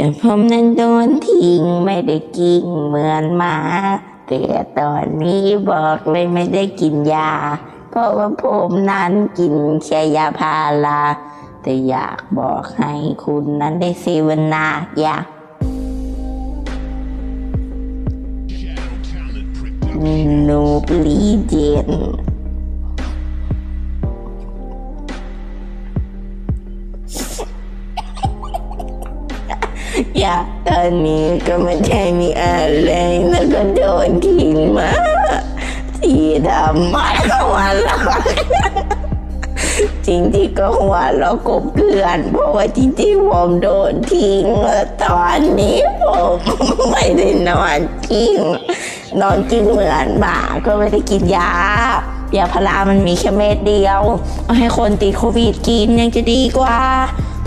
แต่ผมนั้นโดนทิ้งไม่ได้กินเหมือนหมาแต่ตอนนี้บอกเลยไม่ได้กินยา เพราะว่าผมนั้นกินแค่ยาพาราแต่อยากบอกให้คุณนั้นได้เสวนายานูบลีเจน อยากตอนนี้ก็ไม่ได้มีอะไรแล้วก็โดนทิ้งมาที่ทำมาก็หัวเราะจริงที่ก็หัวเราะกบเกลื่อน เพราะว่าจริงๆผมโดนทิ้งตอนนี้ผมไม่ได้นอนกิ้งนอนกิ้งเหมือนหมาก็ไม่ได้กินยายาพารามันมีแค่เม็ดเดียวเอาให้คนติดโควิดกินยังจะดีกว่า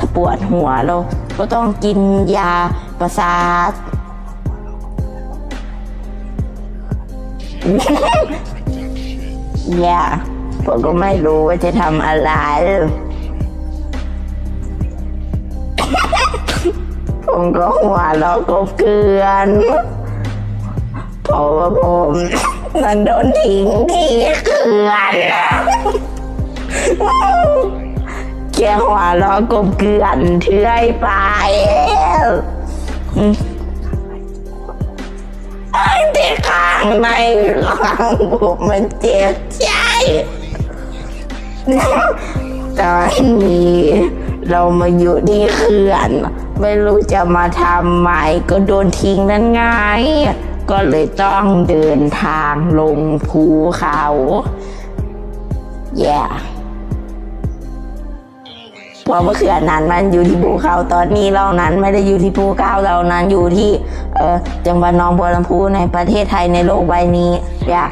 ถ้าปวดหัวเราก็ต้องกินยาประสาทอย่าผมก็ไม่รู้ว่าจะทำอะไร ผมก็หัวเรากบเกลือนเพราะว่าผมมันโดนทิ้งที่เกลือน แค่หัวเราะกบเกลือนเทื่อยไปไอ้ที่ข้างในข้างผมมันเจ็บใจตอนนี้เรามาอยู่ที่เขื่อน ไม่รู้จะมาทำใหม่ก็โดนทิ้งนั่นไง ก็เลยต้องเดินทางลงภูเขาแย่ เพราะเขื่อนนั้นมันอยู่ที่ภูเขาตอนนี้เรานั้นไม่ได้อยู่ที่ภูเขาเรานั้นอยู่ที่เออจังหวัดหนองบัวลำพูในประเทศไทยในโลกใบนี้อย่า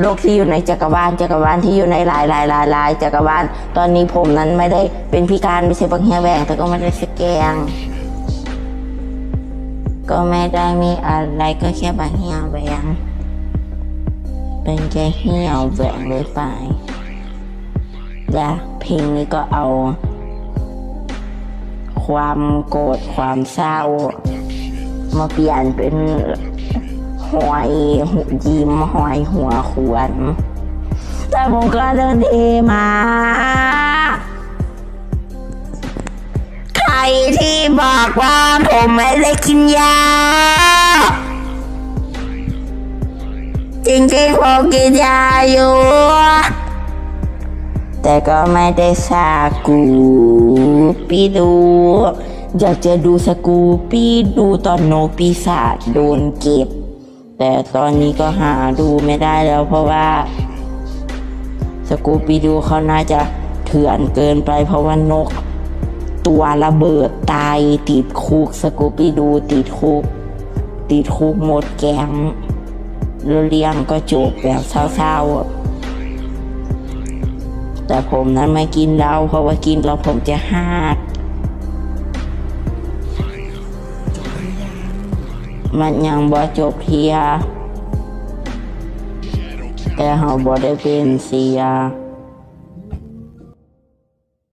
โลกที่อยู่ในจักรวาลจักรวาลที่อยู่ในหลายหลายหลายหลายจักรวาลตอนนี้ผมนั้นไม่ได้เป็นพิการไม่ใช่บังเฮียแหวงแต่ก็ไม่ได้สแกงก็ไม่ได้มีอะไรก็แค่บังเฮียแหวงเป็นแค่เฮียแหวงเลยไปและเพลงนี้ก็เอา ความโกรธความเศร้า มาเปลี่ยนเป็นหอยหูยิ้มหอยหัวขวน แต่ผมก็เดินเอมา ใครที่บอกว่าผมไม่ได้กินยา จริงๆผมกินยาอยู่ แต่ก็ไม่ได้สากูปีดู อยากจะดูสกูปีดูตอนโนปีศาจโดนเก็บ แต่ตอนนี้ก็หาดูไม่ได้แล้วเพราะว่า สกูปีดูเขาน่าจะเถื่อนเกินไปเพราะว่านก ตัวระเบิดตายติดคุกสกูปีดูติดคุก ติดคุกหมดแก๊งเลี้ยงก็จบแบบเศร้าๆ แต่ผมนั้นไม่กินเหล้าเพราะว่ากินเราผมจะหากมันยังบ่จบเทียแต่เขาบ่ได้เป็นเสีย